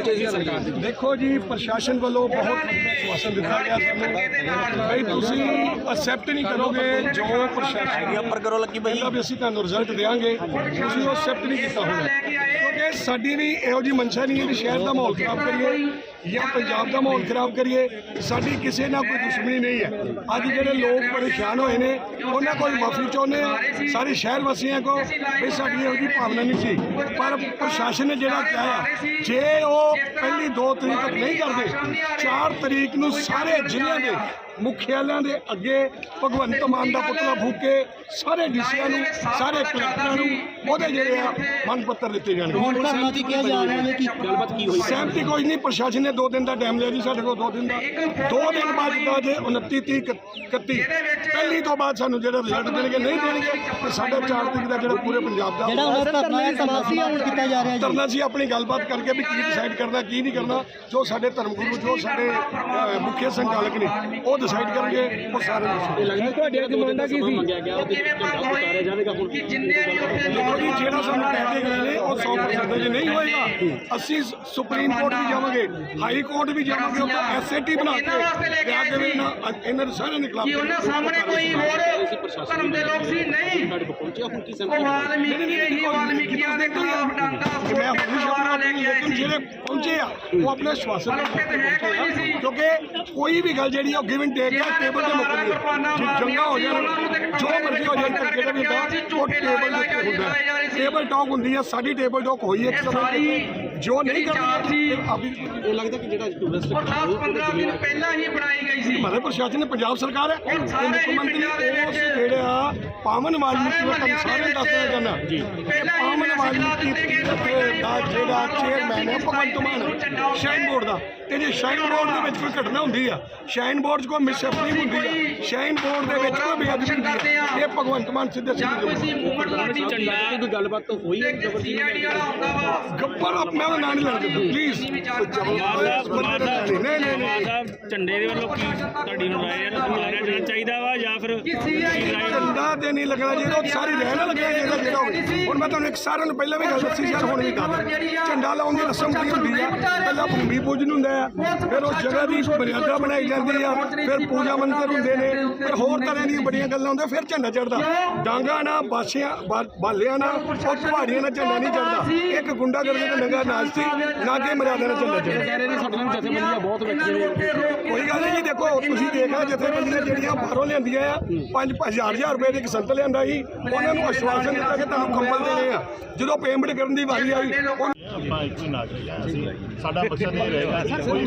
ਪਹੁੰਚੇ ਸੀ ਸਰਕਾਰ ਦੇ ਦੇਖੋ ਜੀ ਪ੍ਰਸ਼ਾਸਨ ਵੱਲੋਂ ਬਹੁਤ ਆਸ਼ਵਾਸਨ ਦਿੱਤਾ ਗਿਆ ਸਾਨੂੰ। ਬਈ ਤੁਸੀਂ ਅਸੈਪਟ ਨਹੀਂ ਕਰੋਗੇ ਜੋ ਪ੍ਰਸ਼ਾਸਨ ਉੱਪਰ ਕਰੋ ਲੱਗੀ ਬਈ। ਵੀ ਅਸੀਂ ਤੁਹਾਨੂੰ ਰਿਜ਼ਲਟ ਦੇਵਾਂਗੇ ਤੁਸੀਂ ਉਹ ਅਸੈਪਟ ਨਹੀਂ ਕੀਤਾ ਹੋਣਾ। ਕਿਉਂਕਿ ਸਾਡੀ ਵੀ ਇਹੋ ਜੀ ਮਨਸ਼ਾ ਨਹੀਂ ਹੈ ਵੀ ਸ਼ਹਿਰ ਦਾ ਮਾਹੌਲ ਖਰਾਬ ਕਰੀਏ ਜਾਂ ਪੰਜਾਬ ਦਾ ਮਾਹੌਲ ਖਰਾਬ ਕਰੀਏ। ਸਾਡੀ ਕਿਸੇ ਨਾਲ ਕੋਈ ਦੁਸ਼ਮਣੀ ਨਹੀਂ ਹੈ। ਅੱਜ ਜਿਹੜੇ ਲੋਕ ਪਰੇਸ਼ਾਨ ਹੋਏ ਨੇ ਉਹਨਾਂ ਕੋਲ ਮਾਫੀ ਚਾਹੁੰਦੇ ਆ ਸਾਰੇ ਸ਼ਹਿਰ ਵਾਸੀਆਂ ਕੋ ਵੀ ਸਾਡੀ ਇਹੋ ਜੀ ਭਾਵਨਾ ਨਹੀਂ ਸੀ। ਪਰ ਪ੍ਰਸ਼ਾਸਨ ਨੇ ਜਿਹੜਾ ਕਿਹਾ ਜੇ ਉਹ ਪਹਿਲੀ 2 ਤਰੀਕ ਤੱਕ ਨਹੀਂ ਕਰਦੇ। 4 ਤਰੀਕ ਨੂੰ ਸਾਰੇ ਜ਼ਿਲ੍ਹਿਆਂ ਦੇ ਮੁਖਿਆਲਿਆਂ ਦੇ ਅੱਗੇ ਭਗਵੰਤ ਮਾਨ ਦਾ ਪੁਤਲਾ ਫੂਕ ਸਾਰੇ ਡੀਸੀਆਂ ਨੂੰ ਸਾਰੇ ਕਲੈਕਟਰਾਂ ਨੂੰ ਉਹਦੇ ਜਿਹੜੇ ਆ ਮੰਗ ਪੱਤਰ ਦਿੱਤੇ ਜਾਣਗੇ। ਧਰਨਾ ਦੀ ਕਿਹਾ ਜਾ ਰਿਹਾ ਹੈ ਕਿ ਗੱਲਬਾਤ ਕੀ ਹੋਈ? ਸਹਿਮਤੀ ਕੋਈ ਨਹੀਂ ਪ੍ਰਸ਼ਾਸਨ ਨੇ 2 ਦਿਨ ਦਾ ਟਾਈਮ ਲਿਆ ਜੀ ਸਾਡੇ ਕੋਲ 2 ਦਿਨ ਦਾ। 2 ਦਿਨ ਬਾਅਦ ਜਿੱਦਾਂ ਜੇ 29 30 31 ਪਹਿਲੀ ਤੋਂ ਬਾਅਦ ਸਾਨੂੰ ਜਿਹੜਾ ਰਿਜ਼ਲਟ ਦੇਣਗੇ ਨਹੀਂ ਦੇਣਗੇ ਤੇ ਸਾਡਾ 4 ਤਰੀਕ ਦਾ ਜਿਹੜਾ ਪੂਰੇ ਪੰਜਾਬ ਦਾ ਜਿਹੜਾ ਹੁਣ ਧਰਨਾ ਹੈ ਤਮਾਸ਼ੀ ਹੁਣ ਕੀਤਾ ਜਾ ਰਿਹਾ ਜੀ। ਧਰਨਾ ਸੀ ਆਪਣੀ ਗੱਲਬਾਤ ਕਰਕੇ ਵੀ ਕੀ ਡਿਸਾਈਡ ਕਰਨਾ ਕੀ ਨਹੀਂ ਕਰਨਾ ਜੋ ਸਾਡੇ ਧਰਮ ਗੁਰੂ ਜੋ ਸਾਡੇ ਮੁੱਖ ਸੰਚਾਲਕ ਨੇ ਉਹ ਡਿਸਾਈਡ ਕਰਨਗੇ ਉਹ ਸਾਰੇ ਲੱਗਦਾ ਤੁਹਾਡੇ ਅੱਗੇ ਮੰਗਦਾ ਕੀ ਸੀ? ਜੀ ਜਿਹੜਾ ਸਾਨੂੰ ਕਹਿੰਦੇ ਗਏ ਨੇ ਉਹ 100% ਜੇ ਨਹੀਂ ਹੋਏਗਾ ਅਸੀਂ ਸੁਪਰੀਮ ਕੋਰਟ ਵੀ ਜਾਵਾਂਗੇ ਹਾਈ ਕੋਰਟ ਵੀ ਜਾਵਾਂਗੇ ਉੱਥੇ ਐਸਏਟੀ ਬਣਾ ਕੇ ਤੇ ਆ ਕੇ ਵੀ ਇਹਨਾਂ ਇਹਨਾਂ ਦੇ ਸਾਰਿਆਂ ਦੇ ਖਿਲਾਫ ਕਿ ਉਹਨਾਂ ਸਾਹਮਣੇ ਕੋਈ ਹੋਰ ਧਰਮ ਦੇ ਲੋਕ ਸੀ ਨਹੀਂ ਤੁਹਾਡੇ ਕੋਲ ਪਹੁੰਚਿਆ ਹੁਣ ਕੀ ਉਹ ਸੰਕਟ ਵਾਲਮੀਕੀ ਹੀ ਵਾਲਮੀਕੀਆਂ ਦੇ ਖਿਲਾਫ ਡਾਂਡਾ ਕਿ ਮੈਂ ਹੁਣ ਵੀ ਵਾਲਾ ਲੈ ਕੇ ਆਏ ਲੇਕਿਨ ਸੀ ਜਿਹੜੇ ਪਹੁੰਚੇ ਆ ਉਹ ਆਪਣੇ ਸਵਾਸਨ ਦੇ ਰਸਤੇ ਤੇ ਹੈ ਕੋਈ ਨਹੀਂ ਸੀ। ਕਿਉਂਕਿ ਕੋਈ ਵੀ ਗੱਲ ਜਿਹੜੀ ਆ ਉਹ ਗਿਵ ਐਂਡ ਟੇਕ ਆ ਟੇਬਲ ਤੇ ਮੁੱਕਦੀ ਹੈ ਜੇ ਜੰਗਾ ਹੋ ਜਾਣ ਜੋ ਮਰਜ਼ੀ ਹੋ ਜਾਏ ਤਾਂ ਜਿਹੜਾ ਵੀ ਹੁੰਦਾ ਉਹ ਟੇਬਲ ਦੇ ਉੱਤੇ ਹੁੰਦਾ ਹੈ। ਟੇਬਲ ਟਾਕ ਹੁੰਦੀ ਆ ਸਾਡੀ ਟੇਬਲ ਟਾਕ ਹੋਈ ਇੱਕ ਸਮੇਂ ਤੇ ਜੋ ਨਹੀਂ ਕਰਦੇ ਆਪੀ ਇਹ ਲੱਗਦਾ ਕਿ ਜਿਹੜਾ ਟੂਰਿਸਟ ਉਹ 10 15 ਦਿਨ ਪਹਿਲਾਂ ਹੀ ਬਣਾਈ ਗਈ ਸੀ ਮਹਾਰਾਜ ਪ੍ਰਸ਼ਾਸਨ ਨੇ ਪੰਜਾਬ ਸਰਕਾਰ ਹੈ ਤੇ ਮੁੱਖ ਮੰਤਰੀ ਉਸ ਜਿਹੜੇ ਆ ਪਾਵਨ ਵਾਲਮੀਕੀ ਉਹ ਤੁਹਾਨੂੰ ਸਾਰਿਆਂ ਨੂੰ ਦੱਸਣਾ ਚਾਹੁੰਦਾ ਜੀ। ਪਾਵਨ ਵਾਲਮੀਕੀ ਦਾ ਜਿਹੜਾ ਚੇਅਰਮੈਨ ਹੈ ਭਗਵੰਤ ਮਾਨ ਸ਼ਾਈਨ ਬੋਰਡ ਦਾ। ਤੇ ਜੇ ਸ਼ਾਈਨ ਬੋਰਡ ਦੇ ਵਿੱਚ ਕੋਈ ਘਟਨਾ ਹੁੰਦੀ ਆ ਸ਼ਾਈਨ ਬੋਰਡ 'ਚ ਕੋਈ ਮਿਸਹੈਪਨਿੰਗ ਹੁੰਦੀ ਆ। ਸ਼ਾਈਨ ਬੋਰਡ ਦੇ ਵਿੱਚ ਕੋਈ ਬੇਅਦਬੀ ਹੁੰਦੀ ਆ। ਇਹ ਭਗਵੰਤ ਮਾਨ ਸਿੱਧੇ ਜਾਂ ਕੋਈ ਸਿੱਧੇ ਝੰਡਾ ਤੇ ਕੋਈ ਗੱਲਬਾਤ ਤਾਂ ਹੋਈ ਹੈ ਤੇ ਸੀਆਈਡੀ ਵਾਲਾ ਹੁੰਦਾ ਵਾ ਗੱਪਰ ਆਪ ਮੈਂ ਉਹਦਾ ਨਾਂ ਨਹੀਂ ਲੈਣਾ ਪਲੀਜ਼ ਨਹੀਂ। ਨਹੀਂ ਨਹੀਂ ਸਾਹਿਬ ਝੰਡੇ ਦੇ ਵੱਲੋਂ ਕੀ ਤੁਹਾਡੀ ਰਾਏ ਹੈ ਲਾਇਆ ਜਾਣਾ ਚਾਹੀਦਾ ਵਾ ਜਾਂ ਫਿਰ ਝੰਡਾ ਤੇ ਨਹੀਂ ਲੱਗਣਾ ਚਾਹੀਦਾ ਉਹ ਸਾਰੀ ਰਹਿਣਾ ਲੱਗਣਾ ਚਾਹੀਦਾ ਜਿਹੜਾ ਹੋਵੇ। ਹੁਣ ਮੈਂ ਤੁਹਾਨੂੰ ਇੱਕ ਸਾਰਿਆਂ ਨੂੰ ਪਹਿਲਾਂ ਵੀ ਗੱਲ ਦੱਸੀ ਯਾਰ ਹੁਣ ਵੀ ਦੱਸ ਝੰਡਾ ਲਾਉਣ ਦੀ ਰਸਮ ਕੀ ਹੁੰਦੀ ਆ? ਪਹਿਲਾਂ ਭੂਮੀ ਪੂਜਨ ਹੁੰਦਾ ਆ ਫਿਰ ਉਸ ਜਗ੍ਹਾ ਦੀ ਮਰਿਆਦਾ ਬਣਾਈ ਜਾਂਦੀ ਆ ਫਿਰ ਪੂਜਾ ਮੰਤਰ ਹੁੰਦੇ ਨੇ ਫਿਰ ਹੋਰ ਤਰ੍ਹਾਂ ਦੀਆਂ ਬੜੀਆਂ ਗੱਲਾਂ ਹੁੰਦੀਆਂ ਫਿਰ ਝੰਡਾ ਚੜਦਾ ਡਾਂਗਾ ਨਾ ਬਾਸੀਆਂ ਬਾਲਿਆਂ ਨਾਲ ਉਹ ਪਹਾੜੀਆਂ ਨਾਲ ਝੰਡਾ ਨਹੀਂ ਚੜਦਾ ਇੱਕ ਗੁੰਡਾ ਕਰਕੇ ਤਾਂ ਨੰਗਾ ਨਾਚ ਸੀ ਨਾ ਕਿ ਮਰਿਆਦਾ ਨਾਲ ਝੰਡਾ ਚੜਦਾ ਰਹੇ ਨੇ ਨੇ ਕੋਈ ਗੱਲ ਨਹੀਂ ਜੀ ਦੇਖੋ ਤੁਸੀਂ ਦੇਖਿਆ ਜਥੇਬੰਦੀਆਂ ਜਿਹੜੀਆਂ ਬਾਹਰੋਂ ਲਿਆਂਦੀਆਂ ਆ 5 ਹਜ਼ਾਰ ਹਜ਼ਾਰ ਰੁਪਏ ਦੇ ਇੱਕ ਸੰਤ ਲਿਆਂਦਾ ਸੀ। ਉਹਨਾਂ ਨੂੰ ਆਸ਼ਵਾਸਨ ਦਿੱਤਾ ਕਿ ਤੁਹਾਨੂੰ ਕੰਬਲ ਦੇਣੇ ਆ। ਜਦੋਂ ਪੇਮੈਂਟ ਕਰਨ ਦੀ ਵਾਰੀ ਆਈ ਆਪਾਂ ਇੱਕੋ ਨਾਗਰਿਕ ਆ ਅਸੀਂ ਸਾਡਾ ਮਕਸਦ ਇਹ ਰਹੇਗਾ ਕਿ ਕੋਈ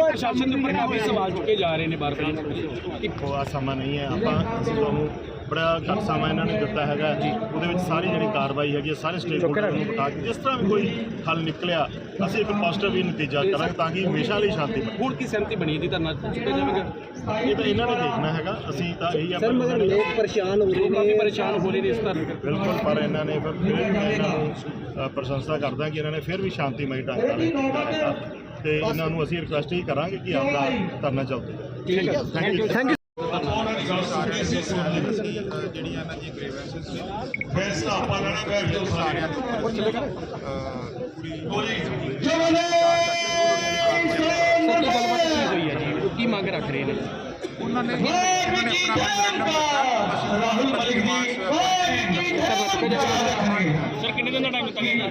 ਪ੍ਰਸ਼ਾਸਨ ਦੇ ਉੱਪਰ ਕਾਫੀ ਸਵਾਲ ਚੁੱਕੇ ਜਾ ਰਹੇ ਨੇ ਬਾਰ ਬਾਰ ਇੱਕੋ ਆ ਸਮਾਂ ਨਹੀਂ ਹੈ। ਆਪਾਂ ਅਸੀਂ ਤੁਹਾਨੂੰ ਬੜਾ ਘੱਟ ਸਮਾਂ ਇਹਨਾਂ ਨੇ ਦਿੱਤਾ ਹੈਗਾ ਉਹਦੇ ਵਿੱਚ ਸਾਰੀ ਜਿਹੜੀ ਕਾਰਵਾਈ ਹੈਗੀ ਹੈ, ਸਾਰੇ ਸਟੇਟ ਹੋਲਡਰ ਨੂੰ ਬਤਾ ਕੇ ਜਿਸ ਤਰ੍ਹਾਂ ਵੀ ਕੋਈ ਹੱਲ ਨਿਕਲਿਆ ਅਸੀਂ ਇੱਕ ਪੋਜ਼ਿਟਿਵ ਹੀ ਨਤੀਜਾ ਕਰਾਂਗੇ ਤਾਂ ਕਿ ਹਮੇਸ਼ਾ ਲਈ ਸ਼ਾਂਤੀ ਬਣੇ। ਹੁਣ ਕੀ ਸਹਿਮਤੀ ਬਣੀ ਦੀ ਧਰਨਾ ਚੁੱਕਿਆ ਜਾਵੇਗਾ? ਇਹ ਤਾਂ ਇਹਨਾਂ ਨੇ ਦੇਖਣਾ ਹੈਗਾ ਅਸੀਂ ਤਾਂ ਇਹੀ ਆਪਾਂ ਮਗਰ ਲੋਕ ਪਰੇਸ਼ਾਨ ਹੋ ਰਹੇ ਕਾਫੀ ਨੇ। ਪਰੇਸ਼ਾਨ ਹੋ ਰਹੇ ਨੇ ਇਸ ਧਰਨੇ ਕਰਕੇ ਬਿਲਕੁਲ ਪਰ ਇਹਨਾਂ ਨੇ ਫਿਰ ਵੀ ਇਹਨਾਂ ਨੂੰ ਪ੍ਰਸ਼ੰਸਾ ਕਰਦਾ ਕਿ ਇਹਨਾਂ ਨੇ ਫਿਰ ਵੀ ਸ਼ਾਂਤੀਮਈ ਢੰਗ ਨਾਲ। ਤੇ ਇਹਨਾਂ ਨੂੰ ਅਸੀਂ ਰਿਕੁਐਸਟ ਹੀ ਕਰਾਂਗੇ ਕਿ ਆਪਦਾ ਧਰਨਾ ਚੱਲਦਾ ਠੀਕ ਹੈ। ਥੈਂਕ ਯੂ ਥੈਂਕ ਜਿਹੜੀਆਂ ਇਹਨਾਂ ਦੀ ਗ੍ਰੀਵੈਂਸਸ ਨੇ ਫੈਸਲਾ ਆਪਾਂ ਲੈਣਾ ਬੈਠ ਜਾਓ ਸਾਰਿਆਂ ਦੇ ਪੂਰੀ ਸਰ ਕੀ ਮੰਗ ਰੱਖ ਰਹੇ ਨੇ ਉਹਨਾਂ ਨੇ ਰਾਹੁਲ ਮਲਿਕ ਦੀ ਸਰ ਕਿੰਨੇ ਦਿਨ ਦਾ ਟਾਈਮ ਦਿੱਤਾ ਗਿਆ